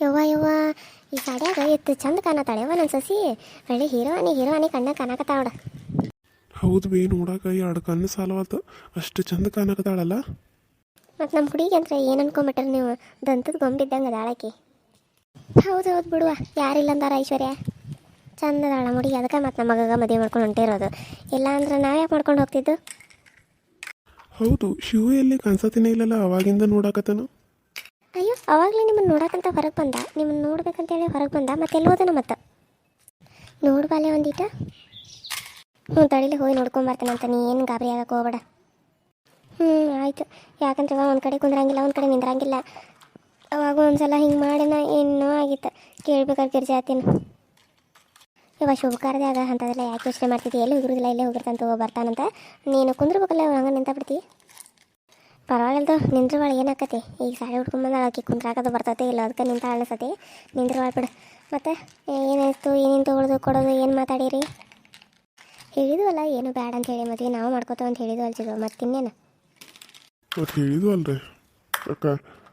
ಯವ್ವ ಯವ್ವ ಈ ಸಾಡ್ಯಾಗ ಎತ್ತು ಚಂದ ಯವ್ವ ನನ್ನ ಸಸಿ. ಒಳ್ಳೆ ಹೀರೋನಿ ಹೀರೋನಿ ಕಣ್ಣ ಕಾಣಕತ್ತಾವಡ ಹೌದು ಬೇ ನೋಡಾಕ ಎರಡು ಕಣ್ಣು ಸಾಲವಾತು. ಅಷ್ಟು ಚಂದ ಕಾಣಕತ್ತಾಳಲ್ಲ? ಮತ್ತು ನಮ್ಮ ಹುಡುಗಿ ಅಂತ ಏನು ಅನ್ಕೊಂಬಿಟ್ರಿ ನೀವು? ದಂತದ ಗೊಂಬಿದ್ದಂಗೆ ಅದಾಳಕಿ ಹೌದು ಹೌದು ಬಿಡುವ. ಯಾರಿಲ್ಲ ಅಂದಾರ ಐಶ್ವರ್ಯ? ಚಂದ ಅದಾಳ ಹುಡುಗಿ. ಅದಕ್ಕೆ ಮತ್ತು ನಮ್ಮ ಮಗಗ ಮದುವೆ ಮಾಡ್ಕೊಂಡು ಹೊಂಟಿರೋದು ಇಲ್ಲ ಅಂದ್ರೆ ನಾವ್ಯಾಕೆ ಮಾಡ್ಕೊಂಡು ಹೋಗ್ತಿದ್ದು? ಹೌದು ಶಿವ ಎಲ್ಲಿ ಕಾಣಿಸತಿನೇ ಇಲ್ಲಲ್ಲ ಅವಾಗಿಂದ ನೋಡಾಕತ್ತನು. ಅಯ್ಯೋ, ಅವಾಗಲೇ ನಿಮ್ಮನ್ನು ನೋಡೋಕ್ಕಂತ ಹೊರಗೆ ಬಂದ? ನಿಮ್ಮನ್ನು ನೋಡ್ಬೇಕಂತೇಳಿ ಹೊರಗೆ ಬಂದ? ಮತ್ತೆ ಎಲ್ಲಿ ಹೋದನ ಮತ್ತೆ ನೋಡ್ಬಾಲೆ ಒಂದೀಟ. ಹ್ಞೂ ತಳಿಲಿ ಹೋಗಿ ನೋಡ್ಕೊಂಬರ್ತಾನಂತ ನೀ ಏನು ಗಾಬರಿ ಆಗಕ್ಕೆ ಹೋಗ್ಬೇಡ. ಹ್ಞೂ ಆಯಿತು. ಯಾಕಂದ್ರೆ ಇವಾಗ ಒಂದು ಕಡೆ ಕುಂದ್ರಂಗಿಲ್ಲ, ಒಂದು ಕಡೆ ನಿಂದ್ರಂಗಿಲ್ಲ. ಅವಾಗ ಒಂದ್ಸಲ ಹಿಂಗೆ ಮಾಡಿನ ಏನೋ ಆಗಿತ್ತು. ಕೇಳ್ಬೇಕಾದ್ರೆ ಗಿರ್ಜಾತಿನ ಇವಾಗ ಶುಭ ಆಗ ಅಂಥದ್ದೆಲ್ಲ ಯಾಕೆ ಯೋಚನೆ ಮಾಡ್ತಿದ್ದೆ? ಎಲ್ಲಿ ಹೋಗಿರೋದಿಲ್ಲ ಇಲ್ಲೇ ಹೋಗಿರ್ತಂತ ಬರ್ತಾನಂತ. ನೀನು ಕುಂದ್ರಬೇಕಲ್ಲ ಹಂಗೆ ನಿಂತ ಬಿಡ್ತಿ? ಪರವಾಗಿಲ್ದು ನಿಂದ್ರವಾಳ ಏನಾಕತಿ? ಈಗ ಸಾರಿ ಹುಡ್ಕೊಂಬಂದ ಆಕಿ ಕುಂದ್ರಾಕದು ಬರ್ತೈತೆ, ಇಲ್ಲ ಅದಕ್ಕೆ ನಿಂತ ಅನಿಸತಿ ನಿಂದ್ರವಾಳ ಬಿಡು. ಮತ್ತೆ ಏನಾಯ್ತು? ಏನೇನು ಉಳಿದು ಕೊಡೋದು, ಏನು ಮಾತಾಡಿರಿ? ಹೇಳಿದ್ವಲ್ಲ, ಏನು ಬೇಡ ಅಂತ ಹೇಳಿ ಮದುವೆ ನಾವು ಮಾಡ್ಕೋತೇವೆ ಅಂತ ಹೇಳಿದ್ವು ಅಲ್ಸಿದ್ವು ಮತ್ತೆ ಇನ್ನೇನು? ಹೇಳಿದ್ವು ಅಲ್ರಿ ಅಕ್ಕ,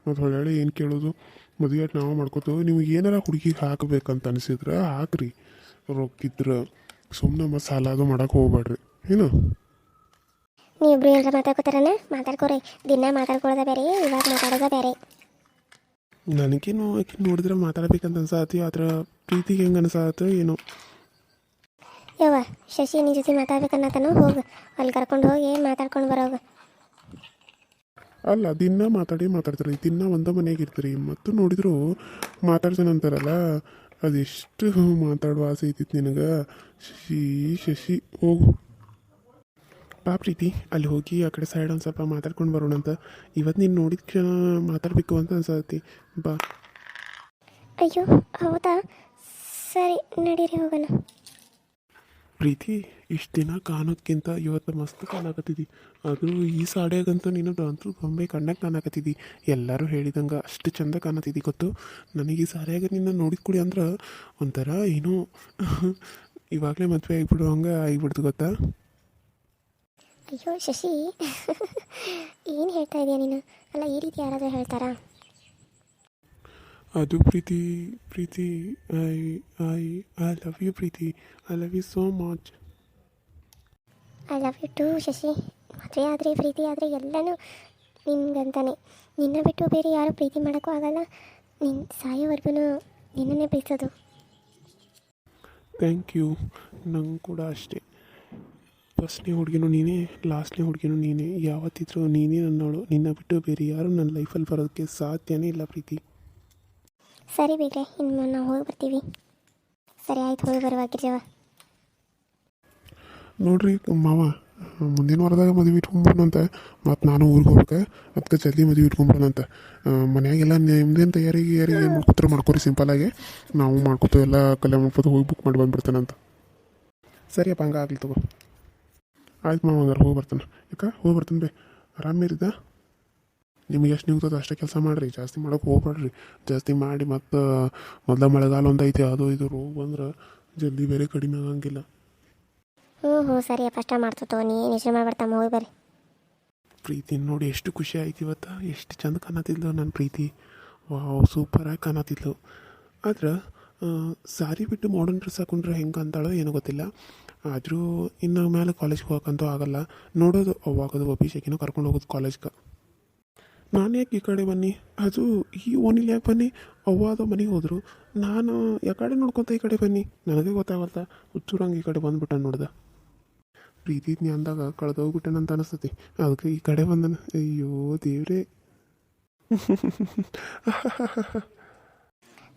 ಮತ್ತು ಹೊಳ್ಳಿ ಏನು ಕೇಳೋದು? ಮದುವೆ ನಾವು ಮಾಡ್ಕೋತೇವೆ, ನಿಮ್ಗೆ ಏನಾರ ಹುಡುಗಿಗೆ ಹಾಕಬೇಕಂತ ಅನಿಸಿದ್ರೆ ಹಾಕ್ರಿ. ರೊಕ್ಕಿದ್ರೆ ಸುಮ್ಮನೆ ಮತ್ತು ಸಾಲ ಅದು ಮಾಡಕ್ಕೆ ಹೋಗ್ಬೇಡ್ರಿ ಏನು? ನೀವಿಬ್ರು ಏನಾರ ಮಾತಾಡ್ಕೋತಾರನ? ಮಾತಾಡ್ಕೋರಿ. ದಿನ ಮಾತಾಡ್ಕೊಳ್ಳೋದ ಬೇರೆ ಇವಾಗ ಮಾತಾಡೋದ ಬೇರೆ. ನನಗೇನು ಆಕೆ ನೋಡಿದ್ರೆ ಮಾತಾಡ್ಬೇಕಂತ ಅನ್ಸಾತಿ ಆದ್ರೆ ಪ್ರೀತಿಗೆ ಹೆಂಗೆ ಅನ್ಸಾತ ಏನು? ಯವ್ವ ಶಶಿ ನಿನ್ನ ಜೊತೆ ಮಾತಾಡ್ಬೇಕನ್ನತನು ಹೋಗು. ಅಲ್ಲಿ ಕರ್ಕೊಂಡು ಹೋಗಿ ಮಾತಾಡ್ಕೊಂಡು ಬರೋಗ. ಅಲ್ಲ ದಿನ ಮಾತಾಡಿ ಮಾತಾಡ್ತಾರೆ. ದಿನ ಒಂದ ಮನೆಗೆ ಇರ್ತಾರೆ. ಮತ್ತು ನೋಡಿದ್ರು ಮಾತಾಡ್ತಾನಂತಾರಲ್ಲ ಅದೆಷ್ಟು ಮಾತಾಡುವ ಆಸೆ ಇದ್ದಿತ್ತು ನಿನಗೆ? ಶಶಿ ಶಶಿ ಹೋಗು. ಬಾ ಪ್ರೀತಿ. ಅಲ್ಲಿ ಹೋಗಿ ಆ ಕಡೆ ಸೈಡ್ ಒಂದು ಸ್ವಲ್ಪ ಮಾತಾಡ್ಕೊಂಡು ಬರೋಣ ಅಂತ. ಇವತ್ತು ನೀನು ನೋಡಿದ ಕ್ಷಣ ಮಾತಾಡಬೇಕು ಅಂತ ಅನ್ಸತಿ ಬಾ. ಅಯ್ಯೋ ಹೌದಾ? ಸರಿ ನಡೀರಿ ಹೋಗೋಣ. ಪ್ರೀತಿ ಇಷ್ಟು ದಿನ ಕಾಣೋದ್ಕಿಂತ ಇವತ್ತು ಮಸ್ತ್ ಕಾಣಕತ್ತಿದ್ದಿ ಆದರೂ ಈ ಸಾಡ್ಯಾಗಂತೂ ನೀನು ಅಂತೂ ಬೊಂಬೆ ಕಣ್ಣಾಗ ಕಾಣಕತ್ತಿದ್ದಿ ಎಲ್ಲರೂ ಹೇಳಿದಂಗೆ ಅಷ್ಟು ಚಂದ ಕಾಣತ್ತಿದ್ದಿ ಗೊತ್ತು? ನನಗೆ ಈ ಸಾರಿಯಾಗ ನಿನ್ನ ನೋಡಿದ ಕುಡಿ ಅಂದ್ರೆ ಒಂಥರ ಏನೋ ಇವಾಗಲೇ ಮದುವೆ ಆಗಿಬಿಡುವಂಗೆ ಆಗಿಬಿಡ್ತು ಗೊತ್ತಾ? ಅಯ್ಯೋ ಶಶಿ. ಏನು ಹೇಳ್ತಾ ಇದೀಯ ನೀನು? ಅಲ್ಲ ಈ ರೀತಿ ಯಾರಾದರೂ ಹೇಳ್ತಾರಾ? ಅದು ಪ್ರೀತಿ ಪ್ರೀತಿ I I I love you Preethi. I love you so much. I love you too Shashi. ಮದುವೆ ಆದರೆ ಪ್ರೀತಿ ಆದರೆ ಎಲ್ಲನೂ ನಿನ್ಗಂತಾನೆ. ನಿನ್ನ ಬಿಟ್ಟು ಬೇರೆ ಯಾರು ಪ್ರೀತಿ ಮಾಡೋಕ್ಕೂ ಆಗಲ್ಲ. ನಿನ್ನ ಸಾಯೋವರೆಗೂ ನಿನ್ನನ್ನೇ ಪ್ರೀತಿಸೋದು. ಥ್ಯಾಂಕ್ ಯು ನಂಗೆ ಕೂಡ ಅಷ್ಟೇ. ಫಸ್ಟ್ನೇ ಹುಡುಗಿನೂ ನೀನೇ ಲಾಸ್ಟ್ನೇ ಹುಡುಗಿನೂ ನೀನೇ ಯಾವತ್ತಿದ್ರೂ ನೀನೇ ನನ್ನವಳು. ನಿನ್ನ ಬಿಟ್ಟು ಬೇರೆ ಯಾರು ನನ್ನ ಲೈಫಲ್ಲಿ ಬರೋದಕ್ಕೆ ಸಾಧ್ಯನೇ ಇಲ್ಲ ಪ್ರೀತಿ. ಸರಿ ಬೇಟೆ ಇನ್ನು ನಾವು ಹೋಗಿ ಬರ್ತೀವಿ. ಸರಿ ಆಯ್ತು ಹೋಗಿ ಬರುವಾಗಿರ್ಜವ ನೋಡ್ರಿ ಮಾವ ಮುಂದಿನ ವಾರದಾಗ ಮದುವೆ ಇಟ್ಕೊಂಡ್ಬಿಡೋಣಂತ ಮತ್ತು ನಾನು ಊರಿಗೆ ಹೋಗ್ಬೇಕು. ಅದಕ್ಕೆ ಜಲ್ದಿ ಮದುವೆ ಇಟ್ಕೊಂಡ್ಬಿಡೋಣಂತ ಮನೆಯಾಗೆಲ್ಲ ನಿಮ್ದೇನು ತಯಾರಿ ಯಾರಿ ಏನು ಮಾಡ್ಕೊತಾರೆ ಮಾಡ್ಕೊರಿ ಸಿಂಪಲಾಗಿ ನಾವು ಮಾಡ್ಕೊತೇವೆ ಎಲ್ಲ ಕಲ್ಯಾಣ ಮಾಡ್ಕೊತ ಹೋಗಿ ಬುಕ್ ಮಾಡಿ ಬಂದ್ಬಿಡ್ತೇನಂತ ಸರಿಯಪ್ಪ ಹಂಗಾಗ್ಲಿ ತಗೋ. ಆಯ್ತು ಮಾವ ಹೋಗಿ ಬರ್ತಾನೆ. ಯಾಕೆ? ಹೋಗಿ ಬರ್ತಾನೆ ಬೇ. ಆರಾಮಿರಿದ ನಿಮಗೆ ಎಷ್ಟು ನಿಮ್ತದ ಅಷ್ಟೇ ಕೆಲಸ ಮಾಡಿರಿ. ಜಾಸ್ತಿ ಮಾಡೋಕೆ ಹೋಗ್ಬೇಡ್ರಿ ಜಾಸ್ತಿ ಮಾಡಿ ಮತ್ತು ಮೊದಲ ಮಳೆಗಾಲ ಒಂದು ಐತಿ ಅದು ಇದು ರೋಗ ಬಂದ್ರೆ ಜಲ್ದಿ ಬೇರೆ ಕಡಿಮೆ ಆಗಂಗಿಲ್ಲ. ಹ್ಞೂ ಹ್ಞೂ ಸರಿ ಅಷ್ಟ ಮಾಡ್ತೋ ನೀ ಯೋಚನೆ ಮಾಡ್ಬಿಡ್ತಮ್ಮ ಹೋಗಿ ಬರ್ರಿ. ಪ್ರೀತಿ ನೋಡಿ ಎಷ್ಟು ಖುಷಿ ಆಯ್ತು ಇವತ್ತು. ಎಷ್ಟು ಚಂದ ಕಾಣತಿದ್ಲು ನನ್ನ ಪ್ರೀತಿ. ವಾವ್ ಸೂಪರಾಗಿ ಕಾಣತಿದ್ಲು. ಆದ್ರೆ ಸಾರಿ ಬಿಟ್ಟು ಮಾಡರ್ನ್ ಡ್ರೆಸ್ ಹಾಕೊಂಡ್ರೆ ಹೆಂಗೆ ಅಂತಾಳೋ ಏನು ಗೊತ್ತಿಲ್ಲ. ಆದರೂ ಇನ್ನು ಮೇಲೆ ಕಾಲೇಜ್ಗೆ ಹೋಗಕ್ಕಂತೂ ಆಗಲ್ಲ. ನೋಡೋದು ಅವಾಗದು ಅಭಿಷೇಕಿನೂ ಕರ್ಕೊಂಡು ಹೋಗೋದು ಕಾಲೇಜ್ಗೆ ನಾನು ಯಾಕೆ ಈ ಕಡೆ ಬನ್ನಿ? ಅದು ಈ ಓನಿಲಿ ಯಾಕೆ ಬನ್ನಿ? ಅವ್ವ ಅದು ಮನೆಗೆ ಹೋದರು. ನಾನು ಯಾಕಡೆ ನೋಡ್ಕೊತ ಈ ಕಡೆ ಬನ್ನಿ? ನನಗೆ ಗೊತ್ತಾಗಲ್ತ? ಹುಚ್ಚೂರಂಗೆ ಈ ಕಡೆ ಬಂದುಬಿಟ್ಟ ನೋಡ್ದೆ. ಪ್ರೀತಿ ಅಂದಾಗ ಕಳೆದೋಗ್ಬಿಟ್ಟೆನಂತ ಅನಿಸ್ತತಿ. ಅದಕ್ಕೆ ಈ ಕಡೆ ಬಂದನ. ಅಯ್ಯೋ ದೇವ್ರೆ.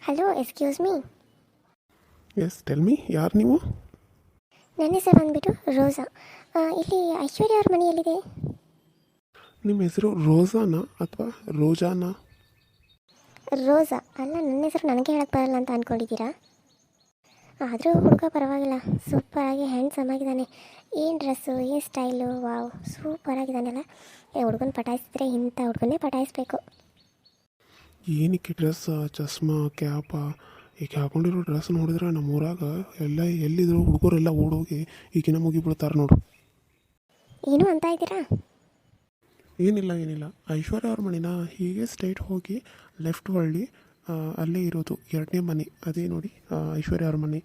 Hello excuse me yes tell me ಯಾರು ನೀವು? ನನ್ನ ಹೆಸರು ಬಂದ್ಬಿಟ್ಟು ರೋಸಾ. ಇಲ್ಲಿ ಐಶ್ವರ್ಯ ಅವ್ರ ಮನೆಯಲ್ಲಿದೆ. ನಿಮ್ಮ ಹೆಸರು ರೋಸಾನಾ ಅಥವಾ ರೋಜಾನಾ? ರೋಸಾ. ಅಲ್ಲ ನನ್ನ ಹೆಸರು ನನಗೆ ಹೇಳಕ್ಕೆ ಬರಲ್ಲ ಅಂತ ಅಂದ್ಕೊಂಡಿದ್ದೀರಾ ಆದರೂ ಹುಡುಗ ಪರವಾಗಿಲ್ಲ. ಸೂಪರಾಗಿ ಹ್ಯಾಂಡ್ಸಮ್ ಆಗಿದ್ದಾನೆ. ಏನು ಡ್ರೆಸ್ಸು ಏನು ಸ್ಟೈಲು ವಾವ್ ಸೂಪರ್ ಆಗಿದ್ದಾನಲ್ಲ ಏ ಹುಡುಗನ ಪಟಾಯಿಸಿದ್ರೆ ಇಂಥ ಹುಡುಗನ್ನೇ ಪಟಾಯಿಸ್ಬೇಕು. ಏನಕ್ಕೆ ಡ್ರೆಸ್ ಚಸ್ಮಾ ಕ್ಯಾಪ? ಈಗ ಹಾಕೊಂಡಿರೋ ಡ್ರೆಸ್ ನೋಡಿದ್ರೆ ನಮ್ಮ ಊರಾಗ ಎಲ್ಲ ಎಲ್ಲಿದ್ರು ಹುಡುಗರೆಲ್ಲ ಓಡೋಗಿ ಈಗಿನ ಮುಗಿಬಿಡ್ತಾರೆ ನೋಡು. ಏನು ಅಂತ ಇದ್ದೀರಾ? ಏನಿಲ್ಲ ಏನಿಲ್ಲ. ಐಶ್ವರ್ಯ ಅವ್ರ ಮನೆನ ಹೀಗೆ ಸ್ಟ್ರೈಟ್ ಹೋಗಿ ಲೆಫ್ಟ್ ಹೊಳ್ಳಿ ಅಲ್ಲೇ ಇರೋದು ಎರಡನೇ ಮನೆ. ಅದೇ ನೋಡಿ ಐಶ್ವರ್ಯ ಅವ್ರ ಮನೆ.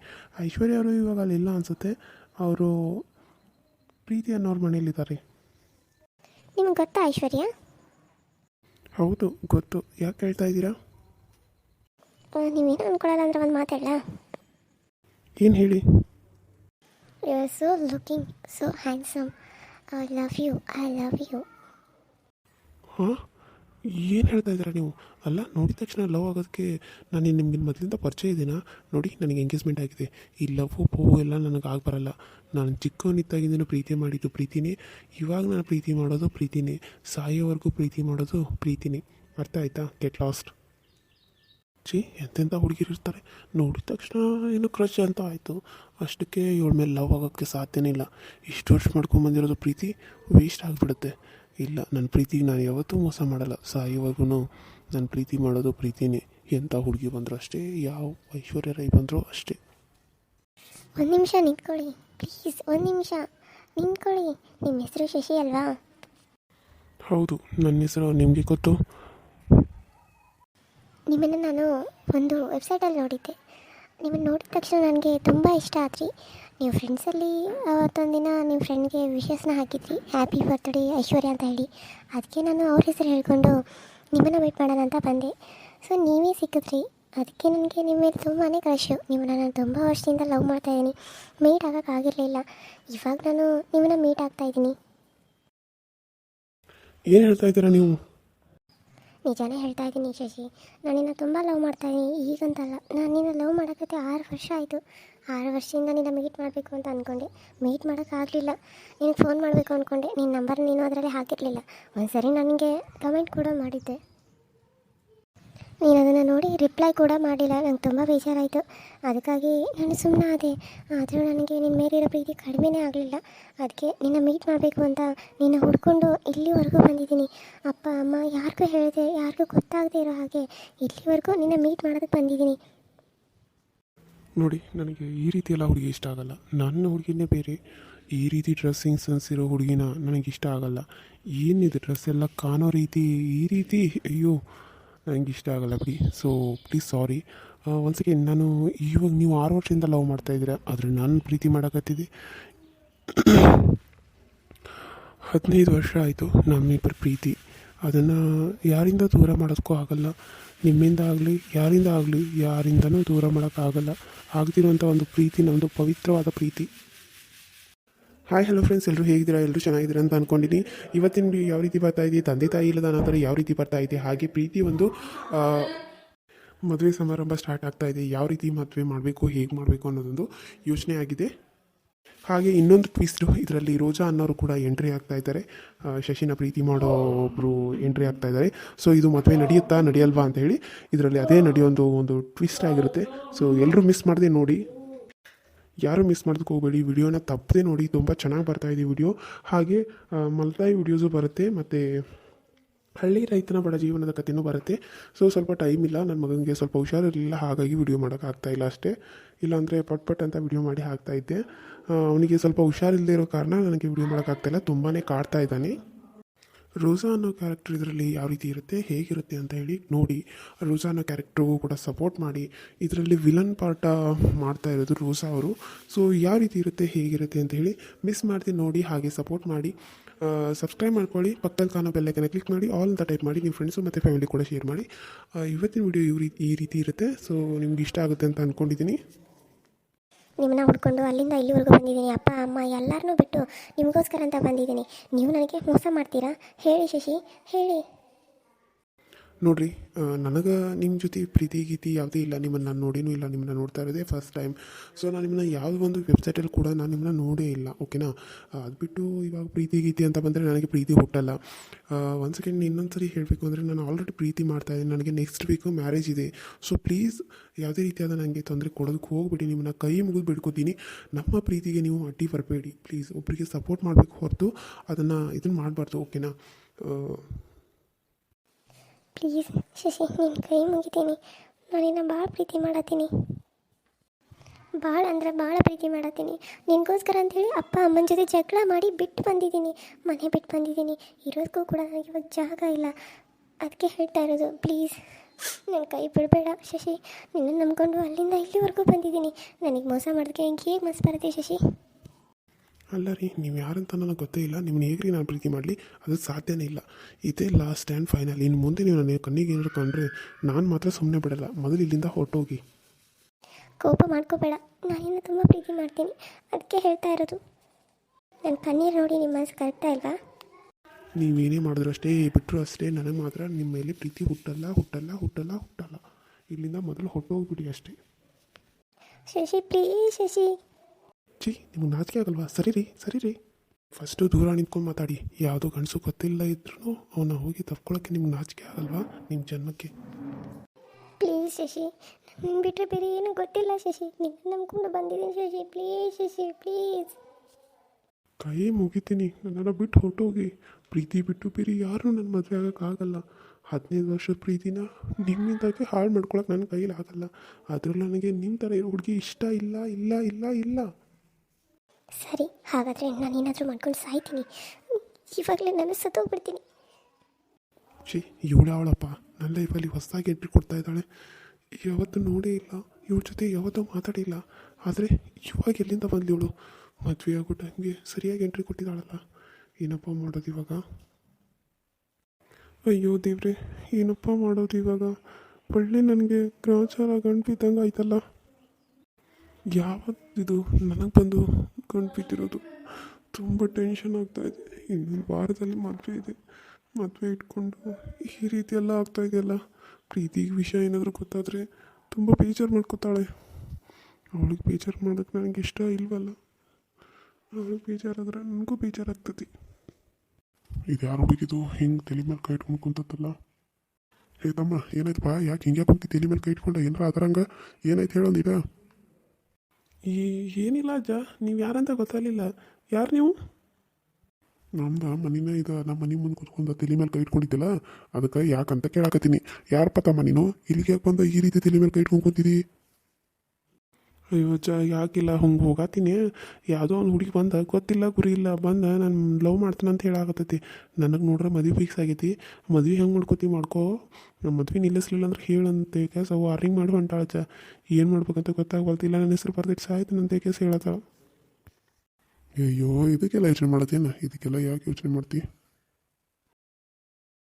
ಐಶ್ವರ್ಯ ಅವರು ಇವಾಗ ಅಲ್ಲಿಲ್ಲ ಅನಿಸುತ್ತೆ. ಅವರು ಪ್ರೀತಿ ಅನ್ನೋರ ಮನೆಯಲ್ಲಿದ್ದಾರೆ. ನಿಮ್ಗೆ ಗೊತ್ತಾ ಐಶ್ವರ್ಯ? ಹೌದು ಗೊತ್ತು. ಯಾಕೆ ಹೇಳ್ತಾ ಇದ್ದೀರಾ? ನೀವೇನು ಅಂದ್ಕೊಳ್ಳಲ್ಲ ಅಂದ್ರೆ ಒಂದು ಮಾತಾಡಲ್ಲ ಏನು ಹೇಳಿ? You are so looking so handsome I love you I love you ಹಾಂ? ಏನು ಹೇಳ್ತಾ ಇದ್ದೀರಾ ನೀವು? ಅಲ್ಲ ನೋಡಿದ ತಕ್ಷಣ ಲವ್ ಆಗೋದಕ್ಕೆ ನಾನು ನಿಮಗೆ ಮೊದಲಿಂದ ಪರಿಚಯ ಇದ್ದೀನಾ? ನೋಡಿ ನನಗೆ ಎಂಗೇಜ್ಮೆಂಟ್ ಆಗಿದೆ. ಈ ಲವ್ ಪೋವು ಎಲ್ಲ ನನಗೆ ಆಗಿ ಬರಲ್ಲ. ನಾನು ಚಿಕ್ಕವನಿದ್ದಾಗಿಂದನೂ ಪ್ರೀತಿ ಮಾಡಿದ್ದು ಪ್ರೀತಿನೇ. ಇವಾಗ ನಾನು ಪ್ರೀತಿ ಮಾಡೋದು ಪ್ರೀತಿನೇ. ಸಾಯೋವರೆಗೂ ಪ್ರೀತಿ ಮಾಡೋದು ಪ್ರೀತಿನೇ. ಅರ್ಥ ಆಯ್ತಾ? ಗೆಟ್ ಲಾಸ್ಟ್ ಛೀ ಎಂತೆಂಥ ಹುಡುಗಿರು ಇರ್ತಾರೆ? ನೋಡಿದ ತಕ್ಷಣ ಏನು ಕ್ರಶ್ ಅಂತ ಆಯಿತು. ಅಷ್ಟಕ್ಕೆ ಇವಳ ಮೇಲೆ ಲವ್ ಆಗೋಕ್ಕೆ ಸಾಧ್ಯನೇ ಇಲ್ಲ. ಇಷ್ಟು ವರ್ಷ ಮಾಡ್ಕೊಂಬಂದಿರೋದು ಪ್ರೀತಿ ವೇಸ್ಟ್ ಆಗಿಬಿಡುತ್ತೆ. ಇಲ್ಲ ನನ್ನ ಪ್ರೀತಿಗೆ ನಾನು ಯಾವತ್ತೂ ಮೋಸ ಮಾಡಲ್ಲ. ಸಾಯೋವರೆಗೂ ನನ್ನ ಪ್ರೀತಿ ಮಾಡೋದು ಪ್ರೀತಿನೇ. ಎಂಥ ಹುಡುಗಿ ಬಂದರೂ ಅಷ್ಟೇ ಯಾವ ಐಶ್ವರ್ಯ ರೈ ಬಂದರೂ ಅಷ್ಟೇ. ಒಂದು ನಿಮಿಷ ನಿಂತ್ಕೊಳ್ಳಿ. ಪ್ಲೀಸ್ ಒಂದು ನಿಮಿಷ. ನಿಂತ್ಕೊಳ್ಳಿ. ನಿಮ್ಮ ಹೆಸರು ಶಶಿ ಅಲ್ವಾ? ಹೌದು ನನ್ನ ಹೆಸರು ನಿಮಗೆ ಗೊತ್ತು. ನಿಮ್ಮನ್ನು ನಾನು ಒಂದು ವೆಬ್ಸೈಟಲ್ಲಿ ನೋಡಿದ್ದೆ. ನಿಮ್ಮನ್ನು ನೋಡಿದ ತಕ್ಷಣ ನನಗೆ ತುಂಬ ಇಷ್ಟ ಆದ್ರಿ. ನೀವು ಫ್ರೆಂಡ್ಸಲ್ಲಿ ಅವತ್ತೊಂದಿನ ನಿಮ್ಮ ಫ್ರೆಂಡ್ಗೆ ವಿಶಸ್ನ ಹಾಕಿದ್ರಿ. ಹ್ಯಾಪಿ ಬರ್ತ್ಡೇ, ಐಶ್ವರ್ಯ ಅಂತ ಹೇಳಿ. ಅದಕ್ಕೆ ನಾನು ಅವ್ರ ಹೆಸರು ಹೇಳ್ಕೊಂಡು ನಿಮ್ಮನ್ನು ವೇಟ್ ಮಾಡೋಣ ಅಂತ ಬಂದೆ. ಸೊ, ನೀವೇ ಸಿಕ್ಕಿದ್ರಿ. ಅದಕ್ಕೆ ನನಗೆ ನಿಮ್ಮ ಮೇಲೆ ತುಂಬಾ ಕ್ರಶು ನಿಮ್ಮನ್ನು ನಾನು ತುಂಬ ವರ್ಷದಿಂದ ಲವ್ ಮಾಡ್ತಾ ಮಾಡ್ತಾಯಿದ್ದೀನಿ ಮೀಟ್ ಆಗೋಕ್ಕಾಗಿರಲಿಲ್ಲ ಇವಾಗ ನಾನು ನಿಮ್ಮನ್ನು ಮೀಟ್ ಆಗ್ತಾಯಿದ್ದೀನಿ ಏನು ಹೇಳ್ತಾ ಇದ್ದೀರಾ ನೀವು? ನಿಜಾನೇ ಹೇಳ್ತಾ ಇದ್ದೀನಿ ಶಶಿ. ನಾನು ನಿನ್ನ ತುಂಬ ಲವ್ ಮಾಡ್ತಾ ಇದ್ದೀನಿ. ಈಗಂತಲ್ಲ, ನಾನು ನಿನ್ನ ಲವ್ ಮಾಡೋಕ್ಕೆ ಆರು ವರ್ಷ ಆಯಿತು. ಆರು ವರ್ಷದಿಂದ ನಿನ್ನ ಮೀಟ್ ಮಾಡಬೇಕು ಅಂತ ಅಂದ್ಕೊಂಡೆ ಮೀಟ್ ಮಾಡೋಕ್ಕಾಗಲಿಲ್ಲ ನಿನಗೆ ಫೋನ್ ಮಾಡಬೇಕು ಅಂದ್ಕೊಂಡೆ ನಿನ್ನ ನಂಬರ್ ನೀನು ಅದರಲ್ಲಿ ಹಾಕಿರಲಿಲ್ಲ. ಒಂದು ಸರಿ ನನಗೆ ಕಮೆಂಟ್ ಕೂಡ ಮಾಡಿದ್ದೆ. ನೀನು ಅದನ್ನು ನೋಡಿ ರಿಪ್ಲೈ ಕೂಡ ಮಾಡಿಲ್ಲ. ನಂಗೆ ತುಂಬ ಬೇಜಾರಾಯಿತು. ಅದಕ್ಕಾಗಿ ನಾನು ಸುಮ್ಮನೆ ಅದೇ ಆದರೂ ನನಗೆ ನಿನ್ನ ಮೇಲಿರೋ ಪ್ರೀತಿ ಕಡಿಮೆನೇ ಆಗಲಿಲ್ಲ. ಅದಕ್ಕೆ ನಿನ್ನ ಮೀಟ್ ಮಾಡಬೇಕು ಅಂತ ನಿನ್ನ ಹುಡ್ಕೊಂಡು ಇಲ್ಲಿವರೆಗೂ ಬಂದಿದ್ದೀನಿ. ಅಪ್ಪ, ಅಮ್ಮ ಯಾರಿಗೂ ಹೇಳಿದೆ, ಯಾರಿಗೂ ಗೊತ್ತಾಗದೇ ಇರೋ ಹಾಗೆ ಇಲ್ಲಿವರೆಗೂ ನಿನ್ನ ಮೀಟ್ ಮಾಡೋದಕ್ಕೆ ಬಂದಿದ್ದೀನಿ. ನೋಡಿ, ನನಗೆ ಈ ರೀತಿ ಎಲ್ಲ ಹುಡುಗಿ ಇಷ್ಟ ಆಗಲ್ಲ. ನನ್ನ ಹುಡುಗಿನೇ ಬೇರೆ. ಈ ರೀತಿ ಡ್ರೆಸ್ಸಿಂಗ್ ಸೆನ್ಸ್ ಇರೋ ಹುಡುಗಿನ ನನಗೆ ಇಷ್ಟ ಆಗಲ್ಲ. ಏನಿದೆ ಡ್ರೆಸ್ ಎಲ್ಲ ಕಾಣೋ ರೀತಿ, ಈ ರೀತಿ, ಅಯ್ಯೋ. ನನಗೆ ಇಷ್ಟ ಆಗಲ್ಲ ಬಿಡಿ. ಸೊ ಪ್ಲೀಸ್ ಸಾರಿ ಒಂದು ಸೆಕೆಂಡ್ ನಾನು ಇವಾಗ ನೀವು ಆರು ವರ್ಷದಿಂದ ಲವ್ ಮಾಡ್ತಾಯಿದ್ದೀರ ಆದರೆ ನಾನು ಪ್ರೀತಿ ಮಾಡೋಕತ್ತಿದ್ದೆ. ಹದಿನೈದು ವರ್ಷ ಆಯಿತು ನಮ್ಮಿಬ್ಬರ ಪ್ರೀತಿ. ಅದನ್ನು ಯಾರಿಂದ ದೂರ ಮಾಡೋದಕ್ಕೂ ಆಗಲ್ಲ. ನಿಮ್ಮಿಂದ ಆಗಲಿ, ಯಾರಿಂದ ಆಗಲಿ, ಯಾರಿಂದನೂ ದೂರ ಮಾಡೋಕ್ಕಾಗಲ್ಲ ಆಗ್ತಿರುವಂಥ ಒಂದು ಪ್ರೀತಿ ನಮ್ಮದು ಪವಿತ್ರವಾದ ಪ್ರೀತಿ. ಹಾಯ್ ಹಲೋ ಫ್ರೆಂಡ್ಸ್ ಎಲ್ಲರೂ ಹೇಗಿದ್ದೀರಾ? ಎಲ್ಲರೂ ಚೆನ್ನಾಗಿದ್ದೀರಾ ಅಂತ ಅಂದ್ಕೊಂಡಿದ್ದೀನಿ ಇವತ್ತಿನ ಯಾವ ರೀತಿ ಬರ್ತಾ ಇದೆ? ತಂದೆ ತಾಯಿ ಇಲ್ಲದ ನಂತರ ಯಾವ ರೀತಿ ಬರ್ತಾ ಇದೆ? ಹಾಗೆ ಪ್ರೀತಿ ಒಂದು ಮದುವೆ ಸಮಾರಂಭ ಸ್ಟಾರ್ಟ್ ಆಗ್ತಾ ಇದೆ. ಯಾವ ರೀತಿ ಮದುವೆ ಮಾಡಬೇಕು? ಹೇಗೆ ಮಾಡಬೇಕು ಅನ್ನೋದೊಂದು ಯೋಚನೆ ಆಗಿದೆ. ಹಾಗೆ ಇನ್ನೊಂದು ಟ್ವಿಸ್ಟು ಇದರಲ್ಲಿ ರೋಜಾ ಅನ್ನೋರು ಕೂಡ ಎಂಟ್ರಿ ಆಗ್ತಾ ಇದ್ದಾರೆ. ಶಶಿನ ಪ್ರೀತಿ ಮಾಡೋ ಒಬ್ಬರು ಎಂಟ್ರಿ ಆಗ್ತಾ ಇದ್ದಾರೆ. ಸೊ ಇದು ಮದುವೆ ನಡೆಯುತ್ತಾ, ನಡೆಯಲ್ವಾ ಅಂತ ಹೇಳಿ, ಇದರಲ್ಲಿ ಅದೇ ನಡೆಯೋದು ಒಂದು ಟ್ವಿಸ್ಟ್ ಆಗಿರುತ್ತೆ. ಸೊ ಎಲ್ಲರೂ ಮಿಸ್ ಮಾಡದೆ ನೋಡಿ. ಯಾರು ಮಿಸ್ ಮಾಡೋದಕ್ಕೆ ಹೋಗಬೇಡಿ. ವಿಡಿಯೋನ ತಪ್ಪದೆ ನೋಡಿ, ತುಂಬ ಚೆನ್ನಾಗಿ ಬರ್ತಾ ಇದೆ ವಿಡಿಯೋ ಹಾಗೆ ಮಲತಾಯಿ ವಿಡಿಯೋಸು ಬರುತ್ತೆ, ಮತ್ತು ಹಳ್ಳಿ ರೈತನ ಬಡ ಜೀವನದ ಕಥೆನೂ ಬರುತ್ತೆ. ಸೊ ಸ್ವಲ್ಪ ಟೈಮ್ ಇಲ್ಲ. ನನ್ನ ಮಗನಿಗೆ ಸ್ವಲ್ಪ ಹುಷಾರಿರಲಿಲ್ಲ. ಹಾಗಾಗಿ ವಿಡಿಯೋ ಮಾಡೋಕ್ಕಾಗ್ತಾ ಇಲ್ಲ ಅಷ್ಟೇ. ಇಲ್ಲಾಂದರೆ ಪಟ್ ಪಟ್ ಅಂತ ವಿಡಿಯೋ ಮಾಡಿ ಹಾಕ್ತಾ ಇದ್ದೆ. ಅವನಿಗೆ ಸ್ವಲ್ಪ ಹುಷಾರಿಲ್ಲದೆ ಇರೋ ಕಾರಣ ನನಗೆ ವಿಡಿಯೋ ಮಾಡೋಕ್ಕಾಗ್ತಾಯಿಲ್ಲ ತುಂಬಾ ಕಾಡ್ತಾ ಇದ್ದಾನೆ. ರೋಸಾ ಅನ್ನೋ ಕ್ಯಾರೆಕ್ಟರ್ ಇದರಲ್ಲಿ ಯಾವ ರೀತಿ ಇರುತ್ತೆ, ಹೇಗಿರುತ್ತೆ ಅಂತ ಹೇಳಿ ನೋಡಿ. ರೋಸಾ ಅನ್ನೋ ಕ್ಯಾರೆಕ್ಟ್ರಿಗೂ ಕೂಡ ಸಪೋರ್ಟ್ ಮಾಡಿ. ಇದರಲ್ಲಿ ವಿಲನ್ ಪಾರ್ಟ ಮಾಡ್ತಾ ಇರೋದು ರೋಸಾ ಅವರು. ಸೊ ಯಾವ ರೀತಿ ಇರುತ್ತೆ, ಹೇಗಿರುತ್ತೆ ಅಂತ ಹೇಳಿ ಮಿಸ್ ಮಾಡ್ತೀನಿ ನೋಡಿ, ಹಾಗೆ ಸಪೋರ್ಟ್ ಮಾಡಿ. ಸಬ್ಸ್ಕ್ರೈಬ್ ಮಾಡ್ಕೊಳ್ಳಿ, ಪಕ್ಕದಲ್ಲಿ ಕಾಣೋ ಬೆಲ್ಲೈಕನ್ನ ಕ್ಲಿಕ್ ಮಾಡಿ ಆಲ್ ಅಂತ ಟೈಪ್ ಮಾಡಿ ನಿಮ್ಮ ಫ್ರೆಂಡ್ಸು ಮತ್ತು ಫ್ಯಾಮಿಲಿ ಕೂಡ ಶೇರ್ ಮಾಡಿ. ಇವತ್ತಿನ ವಿಡಿಯೋ ರೀತಿ ಈ ರೀತಿ ಇರುತ್ತೆ. ಸೊ ನಿಮ್ಗೆ ಇಷ್ಟ ಆಗುತ್ತೆ ಅಂತ ಅಂದ್ಕೊಂಡಿದ್ದೀನಿ ನಿಮ್ಮನ್ನ ಹುಡ್ಕೊಂಡು ಅಲ್ಲಿಂದ ಇಲ್ಲಿವರೆಗೂ ಬಂದಿದ್ದೀನಿ. ಅಪ್ಪ, ಅಮ್ಮ ಎಲ್ಲರನ್ನೂ ಬಿಟ್ಟು ನಿಮಗೋಸ್ಕರ ಅಂತ ಬಂದಿದ್ದೀನಿ. ನೀವು ನನಗೆ ಮೋಸ ಮಾಡ್ತೀರಾ? ಹೇಳಿ ಶಶಿ, ಹೇಳಿ. ನೋಡ್ರಿ ನನಗೆ ನಿಮ್ಮ ಜೊತೆ ಪ್ರೀತಿ ಗೀತಿ ಯಾವುದೇ ಇಲ್ಲ, ನಿಮ್ಮನ್ನು ನಾನು ನೋಡಿನೂ ಇಲ್ಲ, ನಿಮ್ಮನ್ನ ನೋಡ್ತಾ ಇರೋದೇ ಫಸ್ಟ್ ಟೈಮ್ ಸೊ ನಾನು ನಿಮ್ಮನ್ನ ಯಾವುದೋ ಒಂದು ವೆಬ್ಸೈಟಲ್ಲಿ ಕೂಡ ನಾನು ನಿಮ್ಮನ್ನ ನೋಡೇ ಇಲ್ಲ ಓಕೆನಾ ಅದು ಬಿಟ್ಟು ಇವಾಗ ಪ್ರೀತಿ ಗೀತಿ ಅಂತ ಬಂದರೆ ನನಗೆ ಪ್ರೀತಿ ಹುಟ್ಟಲ್ಲ. ಒಂದು ಸೆಕೆಂಡ್ ಇನ್ನೊಂದು ಸರಿ ಹೇಳಬೇಕು ಅಂದರೆ ನಾನು ಆಲ್ರೆಡಿ ಪ್ರೀತಿ ಮಾಡ್ತಾ ಇದ್ದೀನಿ, ನನಗೆ ನೆಕ್ಸ್ಟ್ ವೀಕು ಮ್ಯಾರೇಜ್ ಇದೆ. ಸೊ ಪ್ಲೀಸ್ ಯಾವುದೇ ರೀತಿಯಾದ ನನಗೆ ತೊಂದರೆ ಕೊಡೋದಕ್ಕೆ ಹೋಗ್ಬಿಡಿ, ನಿಮ್ಮನ್ನ ಕೈ ಮುಗಿದು ಬಿಡ್ಕೋತೀನಿ. ನಮ್ಮ ಪ್ರೀತಿಗೆ ನೀವು ಅಡ್ಡಿ ಬರಬೇಡಿ ಪ್ಲೀಸ್ ಒಬ್ಬರಿಗೆ ಸಪೋರ್ಟ್ ಮಾಡಬೇಕು ಹೊರತು ಅದನ್ನು ಇದನ್ನು ಮಾಡಬಾರ್ದು ಓಕೆನಾ ಪ್ಲೀಸ್, ಶಶಿ ನಿನ್ನ ಕೈ ಮುಗಿತೀನಿ. ನಾನಿನ್ನ ಭಾಳ ಪ್ರೀತಿ ಮಾಡತ್ತೀನಿ ಭಾಳ ಅಂದ್ರೆ ಭಾಳ ಪ್ರೀತಿ ಮಾಡತ್ತೀನಿ ನಿನಗೋಸ್ಕರ ಅಂಥೇಳಿ ಅಪ್ಪ, ಅಮ್ಮನ ಜೊತೆ ಜಗಳ ಮಾಡಿ ಬಿಟ್ಟು ಬಂದಿದ್ದೀನಿ. ಮನೆ ಬಿಟ್ಟು ಬಂದಿದ್ದೀನಿ. ಇರೋದಕ್ಕೂ ಕೂಡ ನನಗೆ ಇವಾಗ ಜಾಗ ಇಲ್ಲ. ಅದಕ್ಕೆ ಹೇಳ್ತಾ ಇರೋದು, ಪ್ಲೀಸ್ ನನ್ನ ಕೈ ಬಿಡಬೇಡ ಶಶಿ. ನಿನ್ನ ನಂಬ್ಕೊಂಡು ಅಲ್ಲಿಂದ ಇಲ್ಲಿವರೆಗೂ ಬಂದಿದ್ದೀನಿ. ನನಗೆ ಮೋಸ ಮಾಡೋದಕ್ಕೆ ಹೆಂಗೆ ಹೇಗೆ ಮನಸ್ಸು ಬರುತ್ತೆ ಶಶಿ? ಅಲ್ಲ ರೀ ನೀವು ಯಾರಂತ ನನಗೆ ಗೊತ್ತೇ ಇಲ್ಲ ನಿಮ್ಮನ್ನ ಹೇಗ್ರಿ ನಾನು ಪ್ರೀತಿ ಮಾಡಲಿ? ಅದು ಸಾಧ್ಯನೇ ಇಲ್ಲ. ಇದೇ ಲಾಸ್ಟ್ ಆ್ಯಂಡ್ ಫೈನಲ್ ಇನ್ನು ಮುಂದೆ ನೀವು ನನ್ನ ಕಣ್ಣಿಗೆ ಏನಾರು ಕಂಡ್ರೆ ನಾನು ಮಾತ್ರ ಸುಮ್ಮನೆ ಬಿಡಲ್ಲ. ಮೊದಲು ಇಲ್ಲಿಂದ ಹೊರಟೋಗಿ. ಕೋಪ ಮಾಡ್ಕೋಬೇಡ. ನಾನಿನ್ನು ತುಂಬ ಪ್ರೀತಿ ಮಾಡ್ತೀನಿ. ಅದಕ್ಕೆ ಹೇಳ್ತಾ ಇರೋದು. ನನ್ನ ಕಣ್ಣೀರು ನೋಡಿ ನಿಮ್ಮ ಮನಸ್ಸು ಕರೆಕ್ಟಾ ಇಲ್ವಾ? ನೀವೇನೇ ಮಾಡಿದ್ರು ಅಷ್ಟೇ ಬಿಟ್ಟರು ಅಷ್ಟೇ ನನಗೆ ಮಾತ್ರ ನಿಮ್ಮ ಮೇಲೆ ಪ್ರೀತಿ ಹುಟ್ಟಲ್ಲ ಹುಟ್ಟಲ್ಲ ಹುಟ್ಟಲ್ಲ ಹುಟ್ಟಲ್ಲ. ಇಲ್ಲಿಂದ ಮೊದಲು ಹೊರಟೋಗ್ಬಿಡಿ ಅಷ್ಟೇ. ಶಶಿ ಪ್ಲೀಸ್ ಶಶಿ. ಛೀ ನಿಮ್ಗೆ ನಾಚಿಕೆ ಆಗಲ್ವಾ? ಸರಿ ರೀ ಸರಿ ರೀ. ಫಸ್ಟು ದೂರ ನಿಂತ್ಕೊಂಡು ಮಾತಾಡಿ. ಯಾವುದೋ ಗಂಡಸು ಗೊತ್ತಿಲ್ಲ ಇದ್ರೂ ಅವನ್ನ ಹೋಗಿ ತಪ್ಕೊಳ್ಳೋಕ್ಕೆ ನಿಮ್ಗೆ ನಾಚಿಕೆ ಆಗಲ್ವಾ? ನಿಮ್ಮ ಜನ್ಮಕ್ಕೆ. ಪ್ಲೀಸ್ ಶಶಿ ನನ್ನ ಬಿಟ್ಟರೆ ಬೇರೆ ಏನೂ ಗೊತ್ತಿಲ್ಲ ಶಶಿ. ನಿನ್ನ ನಂಬ್ಕೊಂಡು ಬಂದಿದ್ದೀನಿ ಶಶಿ. ಪ್ಲೀಸ್ ಶಶಿ ಪ್ಲೀಸ್ ಕೈ ಮುಗಿತೀನಿ. ನನ್ನನ್ನು ಬಿಟ್ಟು ಹೊರಟೋಗಿ. ಪ್ರೀತಿ ಬಿಟ್ಟು ಬೇರೆ ಯಾರೂ ನನ್ನ ಮದುವೆ ಆಗೋಕ್ಕಾಗಲ್ಲ ಹದಿನೈದು ವರ್ಷದ ಪ್ರೀತಿನ ನಿಮ್ಮಿಂದಾಗಿ ಹಾಳು ಮಾಡ್ಕೊಳಕ್ಕೆ ನನ್ನ ಕೈಯಲ್ಲಿ ಆಗಲ್ಲ. ಅದರಲ್ಲೂ ನನಗೆ ನಿಮ್ಮ ಥರ ಇರೋ ಹುಡುಗಿ ಇಷ್ಟ ಇಲ್ಲ ಇಲ್ಲ ಇಲ್ಲ ಇಲ್ಲ. ಸರಿ, ಹಾಗಾದರೆ ನಾನು ಏನಾದರೂ ಮಾಡ್ಕೊಂಡು ಸಾಯ್ತೀನಿ. ಇವಾಗಲೇ ನಾನು ಸತ್ತೋಗ್ಬಿಡ್ತೀನಿ. ಛೀ, ಇವಳು ಅವಳಪ್ಪ. ನನ್ನ ಲೈಫಲ್ಲಿ ಹೊಸದಾಗಿ ಎಂಟ್ರಿ ಕೊಡ್ತಾ ಇದ್ದಾಳೆ. ಯಾವತ್ತೂ ನೋಡೇ ಇಲ್ಲ. ಇವಳ ಜೊತೆ ಯಾವತ್ತೂ ಮಾತಾಡಿಲ್ಲ ಆದರೆ ಇವಾಗ ಎಲ್ಲಿಂದ ಬಂದು ಇವಳು ಮದುವೆ ಆಗೋ ಟೈಮ್ಗೆ ಸರಿಯಾಗಿ ಎಂಟ್ರಿ ಕೊಟ್ಟಿದ್ದಾಳಲ್ಲ. ಏನಪ್ಪ ಮಾಡೋದು ಇವಾಗ? ಅಯ್ಯೋ ದೇವ್ರೆ, ಏನಪ್ಪ ಮಾಡೋದು ಇವಾಗ? ಒಳ್ಳೆ ನನಗೆ ಗ್ರಹಚಾರ ಗಂಟು ಬಿದ್ದಂಗೆ ಆಯ್ತಲ್ಲ ಯಾವತ್ತಿದು ನನಗೆ ಬಂದು ಗಂಟು ಬಿದ್ದಿರೋದು ತುಂಬ ಟೆನ್ಷನ್ ಆಗ್ತಾ ಇದೆ. ಇನ್ನೊಂದು ವಾರದಲ್ಲಿ ಮದುವೆ ಇದೆ. ಮದುವೆ ಇಟ್ಕೊಂಡು ಈ ರೀತಿ ಎಲ್ಲ ಆಗ್ತಾ ಇದೆಯಲ್ಲ ಪ್ರೀತಿಗೆ ವಿಷಯ ಏನಾದರೂ ಗೊತ್ತಾದರೆ ತುಂಬ ಬೇಜಾರು ಮಾಡ್ಕೊತಾಳೆ. ಅವಳಿಗೆ ಬೇಜಾರು ಮಾಡೋಕ್ಕೆ ನನಗೆ ಇಷ್ಟ ಇಲ್ವಲ್ಲ? ಅವಳಿಗೆ ಬೇಜಾರಾದ್ರೆ ನನಗೂ ಬೇಜಾರಾಗ್ತದೆ. ಇದು ಯಾರು ಹುಡುಗಿದು? ಹಿಂಗೆ ತಲೆ ಮೇಲೆ ಕೈ ಇಟ್ಕೊಂಡು ಹೇ ತಮ್ಮ, ಏನಾಯ್ತಪ್ಪ? ಯಾಕೆ ಹಿಂಗೆ ಕುಂತಿ ತಲೆ ಮೇಲೆ ಕೈ ಇಟ್ಕೊಂಡ? ಏನಾರ ಅದರಂಗ ಏನಾಯ್ತು ಹೇಳೋದೀಗ ಈ ಏನಿಲ್ಲ ಅಜ್ಜ, ನೀವು ಯಾರಂತ ಗೊತ್ತಾಗಲಿಲ್ಲ. ಯಾರು ನೀವು? ನಮ್ದು ಮನಿನ ಇದು ನಮ್ಮ ಮನೆ ಮುಂದೆ ಕುತ್ಕೊಂಡು ತಲೆ ಮೇಲೆ ಕೈ ಇಟ್ಕೊಂಡಿದ್ದಿಲ್ಲ, ಅದಕ್ಕೆ ಯಾಕಂತ ಕೇಳಾಕತ್ತೀನಿ. ಯಾರಪ್ಪ ತಮ್ಮ ನೀನು? ಇಲ್ಲಿಗೆ ಯಾಕೆ ಬಂದ ಈ ರೀತಿ ತಲೆ ಮೇಲೆ ಕೈ ಇಟ್ಕೊಂಡು ಅಯ್ಯೋ, ಚ, ಯಾಕಿಲ್ಲ, ಹಂಗೆ ಹೋಗಾತೀನಿ. ಯಾವುದೋ ಒಂದು ಹುಡುಗಿ ಬಂದ, ಗೊತ್ತಿಲ್ಲ ಗುರಿ ಇಲ್ಲ, ಬಂದ, ನಾನು ಲವ್ ಮಾಡ್ತೀನಿ ಅಂತ ಹೇಳಾಕತ್ತೈತಿ. ನನಗೆ ನೋಡ್ರೆ ಮದುವೆ ಫಿಕ್ಸ್ ಆಗೈತಿ. ಮದುವೆ ಹೆಂಗೆ ಮಾಡ್ಕೋತಿ ಮಾಡ್ಕೋ. ನಮ್ಮ ಮದ್ವೆ ನಿಲ್ಲಿಸ್ಲಿಲ್ಲ ಅಂದ್ರೆ ಹೇಳಂತೆ ಕೇಸ ವಾರ್ನಿಂಗ್ ಮಾಡಿ ಹೊಂಟಾಳಜ್ಜ ಏನು ಮಾಡ್ಬೇಕಂತ ಗೊತ್ತಾಗ್ಬಲ್ತಿಲ್ಲ ನನ್ನ ಹೆಸರು ಬರ್ದಿಟ್ಟು ನನ್ನ ಕೇಸ್ ಹೇಳತ್ತಾಳ? ಅಯ್ಯೋ ಇದಕ್ಕೆಲ್ಲ ಯೋಚನೆ ಮಾಡತ್ತೇನ ಇದಕ್ಕೆಲ್ಲ ಯಾಕೆ ಯೋಚನೆ ಮಾಡ್ತಿ?